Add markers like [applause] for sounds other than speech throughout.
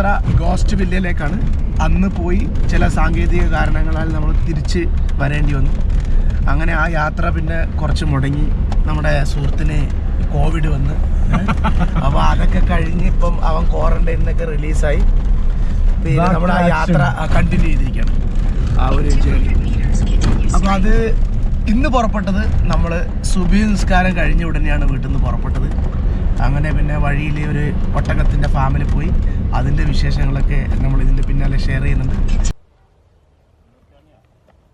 യാത്ര ഗോസ്റ്റ് വില്ലയിലേക്കാണ്. അന്ന് പോയി ചില സാങ്കേതിക കാരണങ്ങളാൽ നമ്മൾ തിരിച്ച് വരേണ്ടി വന്നു. അങ്ങനെ ആ യാത്ര പിന്നെ കുറച്ച് മുടങ്ങി. നമ്മുടെ സുഹൃത്തിന് കോവിഡ് വന്ന്. അപ്പോൾ അതൊക്കെ കഴിഞ്ഞ് ഇപ്പം അവൻ ക്വാറന്റൈനിന്നൊക്കെ റിലീസായി പിന്നെ നമ്മൾ ആ യാത്ര കണ്ടിന്യൂ ചെയ്തിരിക്കുകയാണ്. ആ ഒരു അപ്പോൾ അത് ഇന്ന് പുറപ്പെട്ടത് നമ്മൾ സുബി നിസ്കാരം കഴിഞ്ഞ ഉടനെയാണ് വീട്ടിൽ നിന്ന് പുറപ്പെട്ടത്. അങ്ങനെ പിന്നെ വഴിയിൽ ഒരു ഒട്ടകത്തിന്റെ ഫാമിൽ പോയി. അതിന്റെ വിശേഷങ്ങളൊക്കെ നമ്മൾ ഇതിന്റെ പിന്നാലെ ഷെയർ ചെയ്യുന്നുണ്ട്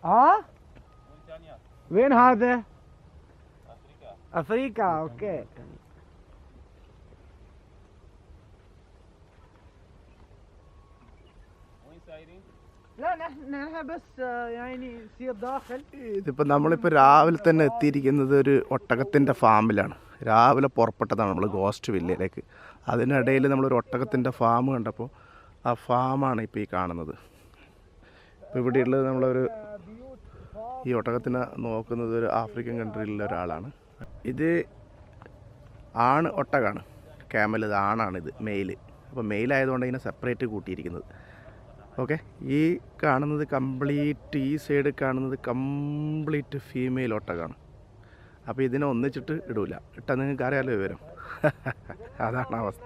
ആ Wen hat er? Afrika. Afrika, okay. Moin, ഇതിപ്പോ നമ്മളിപ്പോ രാവിലെ തന്നെ എത്തിയിരിക്കുന്നത് ഒരു ഒട്ടകത്തിന്റെ ഫാമിലാണ്. രാവിലെ പുറപ്പെട്ടതാണ് നമ്മൾ ഗോസ്റ്റ് വില്ലയിലേക്ക്. അതിനിടയിൽ നമ്മളൊരു ഒട്ടകത്തിന്റെ ഫാം കണ്ടപ്പോൾ ആ ഫാമാണ് ഇപ്പൊ ഈ കാണുന്നത്. ഇപ്പോൾ ഇവിടെയുള്ളത് നമ്മളൊരു ഈ ഒട്ടകത്തിനെ നോക്കുന്നത് ഒരു ആഫ്രിക്കൻ കൺട്രിയിലുള്ള ഒരാളാണ്. ഇത് ആണ് ഒട്ടകാണ്. ക്യാമൽ ഇത് ആണാണിത് മെയിൽ. അപ്പോൾ മെയിലായതുകൊണ്ട് ഇതിനെ സെപ്പറേറ്റ് കൂട്ടിയിരിക്കുന്നത്. ഓക്കെ ഈ കാണുന്നത് കംപ്ലീറ്റ് ഈ സൈഡ് കാണുന്നത് കംപ്ലീറ്റ് ഫീമെയിൽ ഒട്ടകമാണ് അപ്പോൾ ഇതിനെ ഒന്നിച്ചിട്ട് ഇടൂല. ഇട്ടാൽ നിങ്ങൾക്ക് അറിയാലോ വിവരം. [laughs] അതാണ് അവസ്ഥ.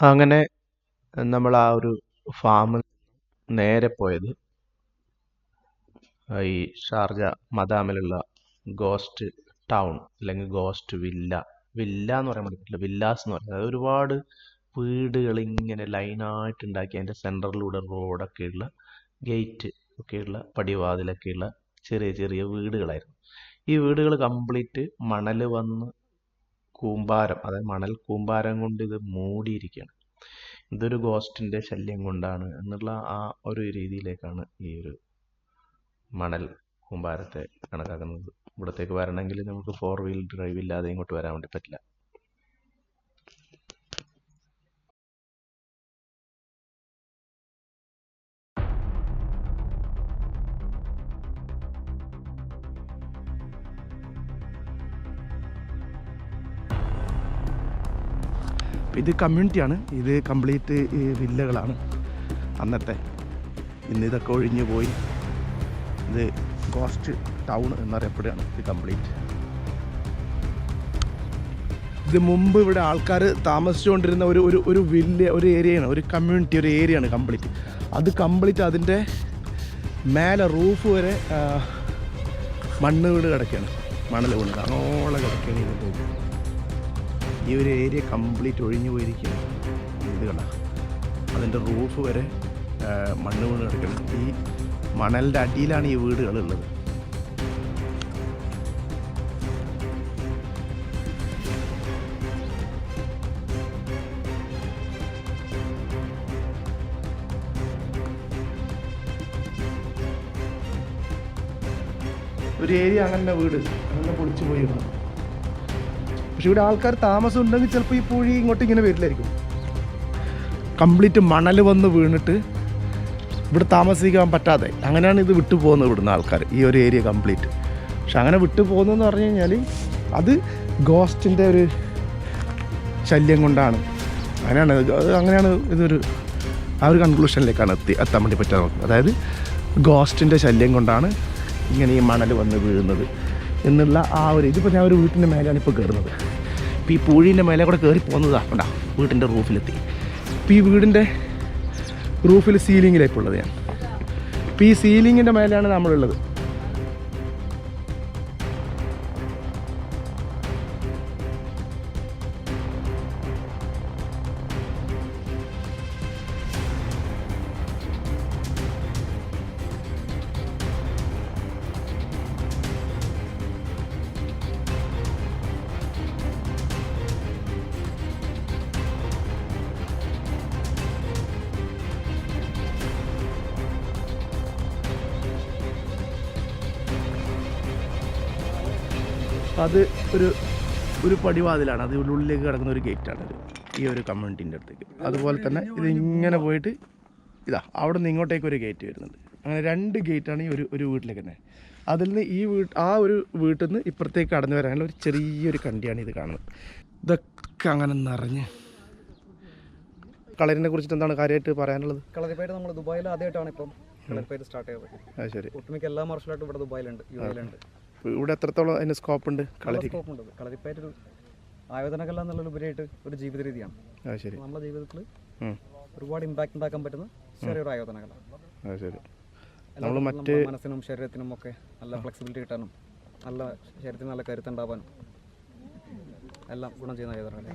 അങ്ങനെ നമ്മൾ ആ ഒരു ഫാമിൽ നേരെ പോയത്. ഈ ഷാർജ മദാമിലുള്ള ഗോസ്റ്റ് ടൗൺ അല്ലെങ്കിൽ ഗോസ്റ്റ് വില്ല വില്ല എന്ന് പറയാൻ പറ്റില്ല വില്ലാസ് എന്ന് പറയുന്നത് ഒരുപാട് വീടുകൾ ഇങ്ങനെ ലൈനായിട്ട് ഉണ്ടാക്കി അതിന്റെ സെന്ററിലൂടെ റോഡൊക്കെയുള്ള ഗേറ്റ് ഒക്കെയുള്ള പടിവാതിലൊക്കെയുള്ള ചെറിയ ചെറിയ വീടുകളായിരുന്നു. ഈ വീടുകൾ കംപ്ലീറ്റ് മണൽ വന്ന് കൂമ്പാരം അതായത് മണൽ കൂമ്പാരം കൊണ്ട് ഇത് മൂടിയിരിക്കുകയാണ് ഇതൊരു ഗോസ്റ്റിന്റെ ശല്യം കൊണ്ടാണ് എന്നുള്ള ആ ഒരു രീതിയിലേക്കാണ് ഈ ഒരു മണൽ കൂമ്പാരത്തെ കണക്കാക്കുന്നത്. ഇവിടത്തേക്ക് വരണമെങ്കിൽ നമുക്ക് ഫോർ വീൽ ഡ്രൈവ് ഇല്ലാതെ ഇങ്ങോട്ട് വരാൻ വേണ്ടി പറ്റില്ല. ഇത് കമ്മ്യൂണിറ്റിയാണ്. ഇത് കംപ്ലീറ്റ് വില്ലകളാണ്. അന്നത്തെ ഇന്ന് ഇതൊക്കെ ഒഴിഞ്ഞു പോയി. ഇത് കോസ്റ്റ് ടൗൺ എന്നറിയപ്പെടുകയാണ്. ഇത് കംപ്ലീറ്റ്. ഇത് മുമ്പ് ഇവിടെ ആൾക്കാർ താമസിച്ചുകൊണ്ടിരുന്ന ഒരു ഒരു ഒരു വില്ല ഒരു ഏരിയയാണ്. ഒരു കമ്മ്യൂണിറ്റി ഒരു ഏരിയയാണ് കംപ്ലീറ്റ്. അത് കംപ്ലീറ്റ് അതിന്റെ മേലെ റൂഫ് വരെ മണ്ണ് വീട് കിടക്കുകയാണ്. മണൽ വീണ്. അങ്ങോളം കിടക്കുകയാണ് ഇതിന്റെ ഈ ഒരു ഏരിയ കംപ്ലീറ്റ് ഒഴിഞ്ഞു പോയിരിക്കുക ഇത് കണ്ട? അതിന്റെ റൂഫ് വരെ മണ്ണ് വീണ് കിടക്കണം ഈ മണലിന്റെ അടിയിലാണ് ഈ വീടുകളുള്ളത് ഒരു ഏരിയ അങ്ങനെ വീട്. അങ്ങനെ പൊളിച്ചു പോയിരുന്നു. പക്ഷെ ഇവിടെ ആൾക്കാർ താമസം ഉണ്ടെങ്കിൽ ചിലപ്പോൾ ഈ പുഴി ഇങ്ങോട്ട് ഇങ്ങനെ വരില്ലായിരിക്കും. കംപ്ലീറ്റ് മണൽ വന്ന് വീണിട്ട് ഇവിടെ താമസിക്കാൻ പറ്റാതെ. അങ്ങനെയാണ് ഇത് വിട്ടു പോകുന്നത് ഇവിടുന്ന് ആൾക്കാർ ഈ ഒരു ഏരിയ കംപ്ലീറ്റ്. പക്ഷെ അങ്ങനെ വിട്ടു പോകുന്നതെന്ന് പറഞ്ഞു കഴിഞ്ഞാൽ അത് ഗോസ്റ്റിന്റെ ഒരു ശല്യം കൊണ്ടാണ്. അങ്ങനെയാണ് അങ്ങനെയാണ് ഇതൊരു ആ ഒരു കൺക്ലൂഷനിലേക്കാണ് എത്തി എത്താൻ വേണ്ടി പറ്റുക നമുക്ക് അതായത് ഗോസ്റ്റിന്റെ ശല്യം കൊണ്ടാണ് ഇങ്ങനെ ഈ മണൽ വന്ന് വീഴുന്നത് എന്നുള്ള ആ ഒരു ഇതിപ്പോൾ ഞാൻ ഒരു വീട്ടിന്റെ മേലെയാണ് ഇപ്പോൾ കയറുന്നത് ഇപ്പോൾ ഈ പൂഴീന്റെ മേലെ കൂടെ കയറി പോകുന്നതാണ് ഉണ്ടാ വീട്ടിന്റെ റൂഫിലെത്തി. ഇപ്പോൾ ഈ വീടിന്റെ റൂഫിൽ സീലിങ്ങിലേക്കുള്ളത് ഞാൻ. ഇപ്പോൾ ഈ സീലിങ്ങിന്റെ മേലെയാണ് നമ്മളുള്ളത്. അത് ഒരു ഒരു പടിവാതിലാണ്. അത് ഉള്ളിലേക്ക് കിടക്കുന്ന ഒരു ഗേറ്റാണ് ഈ ഒരു കമ്മ്യൂണിറ്റീന്റെ അടുത്തേക്ക്. അതുപോലെ തന്നെ ഇതിങ്ങനെ പോയിട്ട് ഇതാ അവിടെ നിന്ന് ഇങ്ങോട്ടേക്ക് ഒരു ഗേറ്റ് വരുന്നുണ്ട്. അങ്ങനെ രണ്ട് ഗേറ്റാണ് ഈ ഒരു ഒരു വീട്ടിലേക്ക് തന്നെ. അതിൽ നിന്ന് ഈ വീട്ട് ആ ഒരു വീട്ടിൽ നിന്ന് ഇപ്പുറത്തേക്ക് കടന്നു വരാനുള്ള ഒരു ചെറിയൊരു കണ്ടിയാണ് ഇത് കാണുന്നത്. ഇതൊക്കെ അങ്ങനെ നിറഞ്ഞ്. കളരിനെ കുറിച്ചിട്ട് എന്താണ് കാര്യമായിട്ട് പറയാനുള്ളത്? കളറിപ്പേര് നമ്മൾ ദുബായിൽ ആദ്യമായിട്ടാണ് ഇപ്പം കളറിപ്പേര് സ്റ്റാർട്ട് ചെയ്തത് ശരി. ഒട്ടുമിക്ക എല്ലാ മാർഷലായിട്ടും ഇവിടെ ദുബായിലുണ്ട് യു എയിലുണ്ട് ഇപ്പൊ ഇവിടെ എത്രത്തോളം അതിന് സ്കോപ്പ് ഉണ്ട്? കളരി. സ്കോപ്പ് ഉണ്ട്. കളരിപ്പയറ്റ് ഒരു ആയോധനകല എന്നുള്ളതിലുപരിയായിട്ട് ഒരു ജീവിത രീതിയാണ് അത് ശരി. നമ്മുടെ ജീവിതത്തിൽ ഒരുപാട് ഇമ്പാക്ട് ഉണ്ടാക്കാൻ പറ്റുന്ന ചെറിയൊരു ആയോധനകല. അത് ശരി. നമ്മൾ നമ്മുടെ മനസ്സിനും ശരീരത്തിനും ഒക്കെ നല്ല ഫ്ലെക്സിബിലിറ്റി കിട്ടാനും നല്ല ശരീരത്തിന് നല്ല കരുത്തുണ്ടാവാനും എല്ലാം ഗുണം ചെയ്യുന്ന ആയോധനകല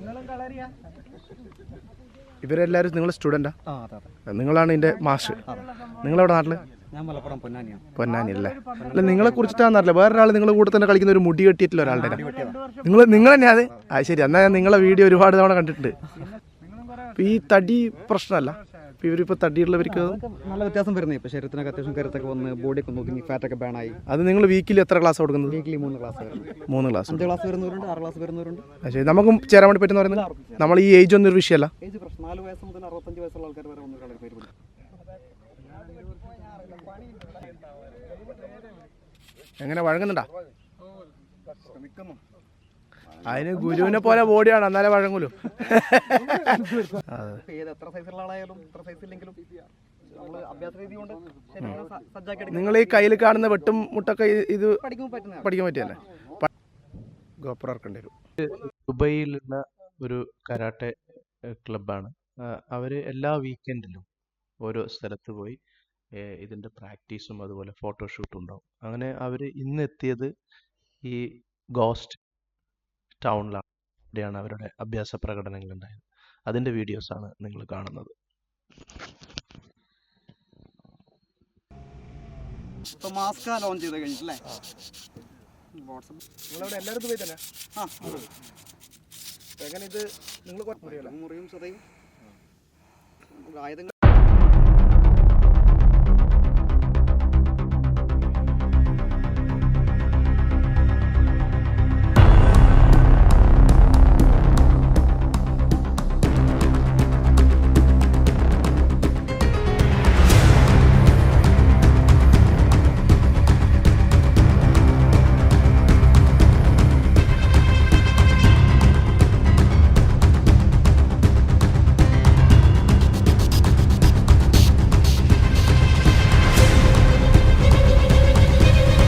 ഇവരെല്ലാവരും നിങ്ങൾ സ്റ്റുഡന്റാ ആ? നിങ്ങളാണ് ഇതിന്റെ മാഷ് നിങ്ങളെവിടെ നാട്ടിൽ ഞാൻ മലപ്പുറം പൊന്നാനിയാണ്. അല്ലേ അല്ല നിങ്ങളെ കുറിച്ചിട്ടാണെന്നറിയില്ല വേറൊരാൾ നിങ്ങളുടെ കൂടെ തന്നെ കളിക്കുന്ന ഒരു മുടി കെട്ടിയിട്ടുള്ള ഒരാളുടെ നിങ്ങൾ നിങ്ങൾ തന്നെ അത്. ആ ശരി. എന്നാൽ ഞാൻ നിങ്ങളെ വീഡിയോ ഒരുപാട് തവണ കണ്ടിട്ടുണ്ട്. ഈ തടി പ്രശ്നമല്ല. ഇപ്പൊ ഇവരിപ്പോ തടിയുള്ളവർക്ക് നല്ല വ്യത്യാസം വരുന്നത് ഇപ്പോൾ ശരീരത്തിനൊക്കെ അത്യാവശ്യം കരുത്തൊക്കെ വന്ന് ബോഡിയൊക്കെ നോക്കി ഫാറ്റ് ഫാറ്റൊക്കെ ബാണായി അത് നിങ്ങൾ വീക്കിൽ എത്ര ക്ലാസ് കൊടുക്കുന്നത്? വീക്കിലി മൂന്ന് ക്ലാസ് മൂന്ന് ക്ലാസ് അഞ്ച് ക്ലാസ് വരുന്നവരുണ്ട് ആറ് ക്ലാസ് വരുന്നവരുണ്ട്. ശരി. നമുക്കും ചേരാൻ വേണ്ടി പറ്റുന്ന പറയുന്നത് നമ്മൾ ഈ ഏജ് ഒന്നും ഒരു വിഷയമല്ല. ഏജ് പ്രശ്നം. നാല് വയസ്സ് മുതൽ അറുപത്തഞ്ച് വയസ്സുള്ള ആൾക്കാർ വരെ വന്ന് കളരി പേര് പഠിക്കും എങ്ങനെ വഴങ്ങുന്നുണ്ടാ? അതിന് ഗുരുവിനെ പോലെ ബോഡിയാണ് എന്നാലേ വഴങ്ങൂലോ അതെ. ഏത് എത്ര സൈസുള്ള ആളായാലും എത്ര സൈസ് ഇല്ലെങ്കിലും നമ്മൾ അഭ്യാസ രീതി കൊണ്ട് ശരീരം സ- സജ്ജാക്കി എടുക്കാൻ നിങ്ങൾ ഈ കയ്യിൽ കാണുന്ന വെട്ടും മുട്ടൊക്കെ ഇത് പഠിക്കാൻ പറ്റിയല്ലേ? ഇറക്കേണ്ടി വരും. ദുബൈയിലുള്ള ഒരു കരാട്ടെ ക്ലബാണ് അവർ എല്ലാ വീക്കെൻഡിലും ഓരോ സ്ഥലത്ത് പോയി ഇതിന്റെ പ്രാക്ടീസും അതുപോലെ ഫോട്ടോഷൂട്ടും ഉണ്ടാവും. അങ്ങനെ അവർ ഇന്ന് എത്തിയത് ഈ ഗോസ്റ്റ് ടൗണിലാണ്. ഇവിടെയാണ് അവരുടെ അഭ്യാസ പ്രകടനങ്ങൾ ഉണ്ടായത്. അതിന്റെ വീഡിയോസാണ് നിങ്ങൾ കാണുന്നത്. ഇപ്പൊ മാസ്ക് ലോഞ്ച് ചെയ്ത് കഴിഞ്ഞിട്ടല്ലേ? വാട്സപ്പ്. നിങ്ങളവിടെ എല്ലായിടത്തും പോയി തന്നെ? ആ. എങ്ങനെ ഇത് നിങ്ങൾ മുറിയും സതയും ആയുധങ്ങൾ